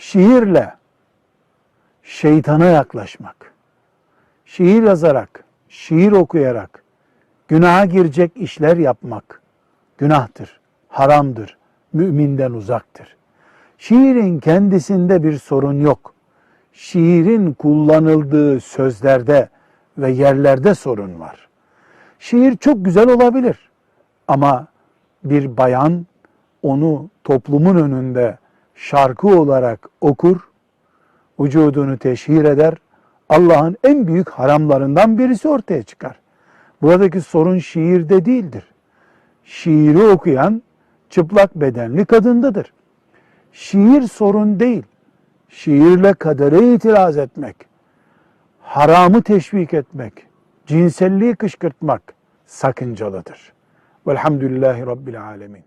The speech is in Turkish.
şiirle şeytana yaklaşmak, şiir yazarak, şiir okuyarak günaha girecek işler yapmak günahtır, haramdır, müminden uzaktır. Şiirin kendisinde bir sorun yok. Şiirin kullanıldığı sözlerde ve yerlerde sorun var. Şiir çok güzel olabilir ama bir bayan onu toplumun önünde şarkı olarak okur, vücudunu teşhir eder, Allah'ın en büyük haramlarından birisi ortaya çıkar. Buradaki sorun şiirde değildir. Şiiri okuyan çıplak bedenli kadındadır. Şiir sorun değil. Şiirle kadere itiraz etmek, haramı teşvik etmek, cinselliği kışkırtmak sakıncalıdır. Velhamdülillahi Rabbil Alemin.